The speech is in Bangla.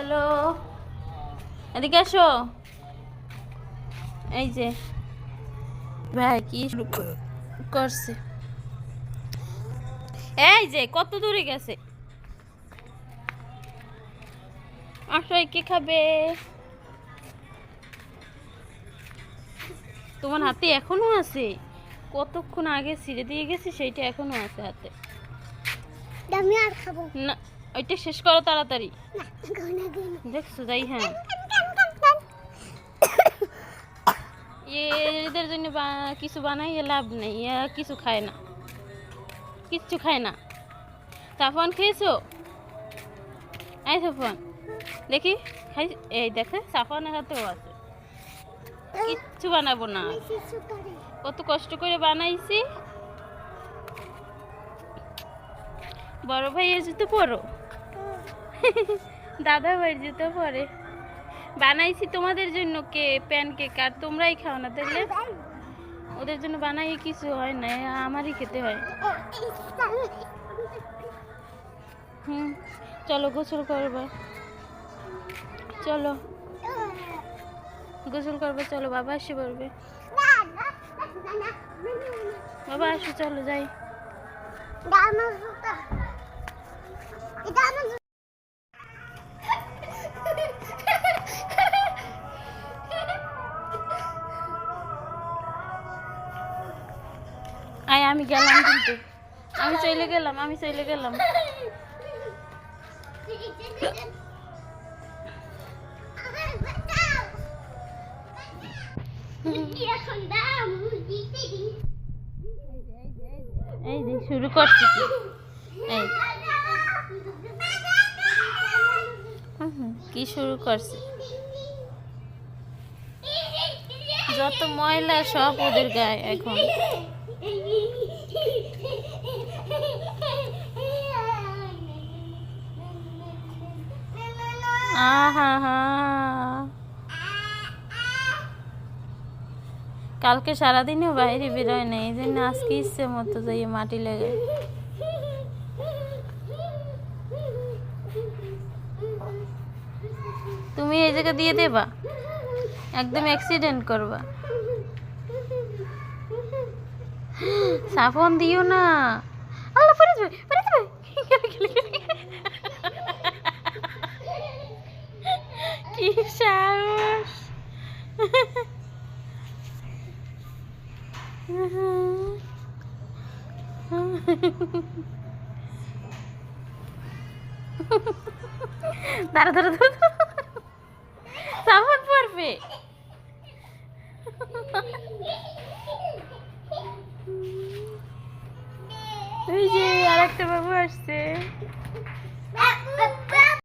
চলো এদিকে আসো। এই যে। ভাই কি করছে? এই যে কত দূরে গেছে? আসো কি খাবে? তোমার হাতে এখনও আছে? কতক্ষণ আগে ছিঁড়ে দিয়ে গেছি সেইটা এখনও আছে হাতে। আমি আর খাব। না। ওইটা শেষ করো তাড়াতাড়ি। দেখছ যাই হ্যাঁ। এদের জন্য কিছু বানাই লাভ নেই কিছু খায় না। কিচ্ছু খায় না। সাফন খেয়েছো? এই সাফন দেখি খাই এই দেখে সাফনের হাতেও আছে। কিচ্ছু বানাবো না। কত কষ্ট করে বানাইছি। বড় ভাইয়ের জুতো পরো। দাদা ভাইয়ের জুতো পরে। বানাইছি তোমাদের জন্য কে প্যান কেক আর তোমরাই খাও না তাহলে ওদের জন্য বানাই কিছু হয় না, আমারই খেতে হয়। হুম, চলো গোসল করবা। চলো। গোসল করবে, চলো বাবা এসে পড়বে। বাবা আসো, চলো যাই। আয়, আমি গেলাম কিন্তু। আমি চলে গেলাম, আমি চলে গেলাম। এই যে, শুরু করছি কি? এই। কি শুরু করছে? যত ময়লা সব ওদের গায়ে এখন। কালকে সারাদিনও বাইরে বেরোয় না, এই জন্য আজকে ইচ্ছে মতো যাই মাটি লেগে তুমি এই জায়গা দিয়ে দেবা, একদম অ্যাক্সিডেন্ট করবা। সাফন দিও না। আল্লাহ পরে যাবে পরে যাবে। কি সাহস। দাঁড়া দাঁড়া দাঁড়া সাবন পড়বে এই যে আর একটা বাবু আসছে।